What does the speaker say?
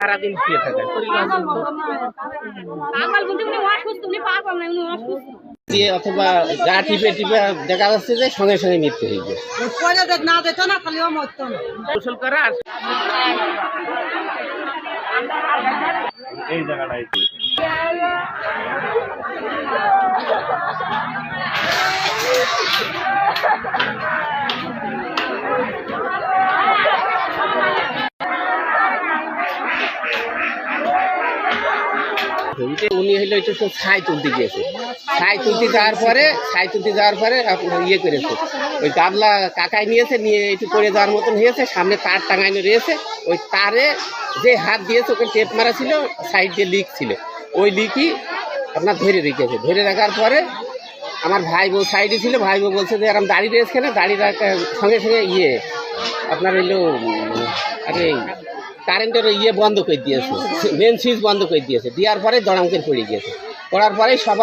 সারাদিন শুয়ে থাকে। পাগল বলতে উনি অসুস্থ উনি পাগল না উনি অসুস্থ দিয়ে অথবা গা টিপে টিপে দেখা যাচ্ছে যে সঙ্গে সঙ্গে মৃত্যু হয়ে যায়। না খালি মরতো না গোসল করা এই জায়গাটাই। উনি হইল একটু ছাই তুলতে গিয়েছে। ছাই তুলতে যাওয়ার পরে, ছাই তুলতে যাওয়ার পরে ইয়ে করেছে। ওই গাবলা কাকায় নিয়েছে, নিয়ে একটু পড়ে যাওয়ার মতন হয়েছে, সামনে তার টাঙানো রয়েছে। ওই তারে যে হাত দিয়েছে, ওকে টেপ মারা ছিল, সাইড দিয়ে লিক ছিল। ওই লিকই আপনার ধরে রেখেছে। ধরে রাখার পরে আমার ভাই বউ সাইডে ছিল ভাই বউ বলছে যে এরকম দাঁড়িয়ে রয়েছে না দাঁড়িয়ে সঙ্গে সঙ্গে ইয়ে আপনার হইল আরে কারেন্টের ইয়ে বন্ধ করে দিয়েছে। মেন সুইচ বন্ধ করে দিয়েছে। দেওয়ার পরে দড়াম করে পড়ে গিয়েছে। পড়ার পরে সবাই